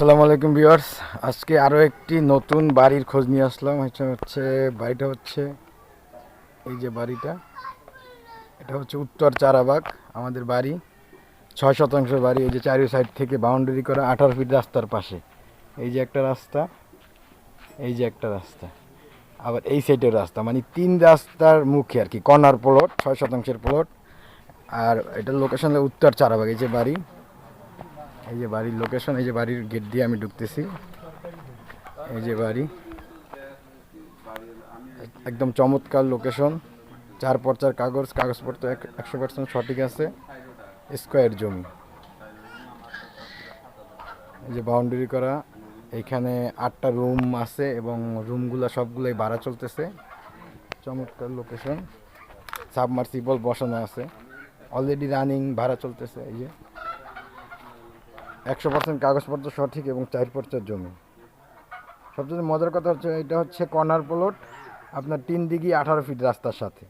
আসসালামু আলাইকুম ভিউয়ার্স। আজকে আরও একটি নতুন বাড়ির খোঁজ নিয়ে আসলাম। হচ্ছে হচ্ছে, বাড়িটা হচ্ছে, এই যে বাড়িটা, এটা হচ্ছে উত্তর চারাবাগ, আমাদের বাড়ি। ছয় শতাংশ বাড়ি, এই যে চারি সাইড থেকে বাউন্ডারি করা আঠারো ফিট রাস্তার পাশে। এই যে একটা রাস্তা, এই যে একটা রাস্তা। আবার এই সাইডের রাস্তা মানে তিন রাস্তার মুখে আর কি, কর্নার প্লট, ছয় শতাংশের প্লট। আর এটা লোকেশন উত্তর চারাবাগ, এই যে বাড়ি। এই যে বাড়ির লোকেশন এই যে বাড়ির গেট দিয়ে আমি ঢুকতেছি। এই যে বাড়ি। একদম চমৎকার লোকেশন চার পর্চার কাগজ, কাগজপত্র এক- একশো পার্সেন্ট সঠিক আছে। স্কোয়ার জমি। এই যে বাউন্ডারি করা। এখানে আটটা রুম আছে এবং রুমগুলো সবগুলোই ভাড়া চলতেছে। চমৎকার লোকেশন সাবমার্সিবল বসানো আছে। অলরেডি রানিং ভাড়া চলতেছে, এই যে। একশো পার্সেন্ট কাগজপত্র সঠিক এবং চার পর্চার জমি। সবচেয়ে মজার কথা হচ্ছে, এটা হচ্ছে কর্নার প্লট, আপনার তিন দিঘি আঠারো ফিট রাস্তার সাথে।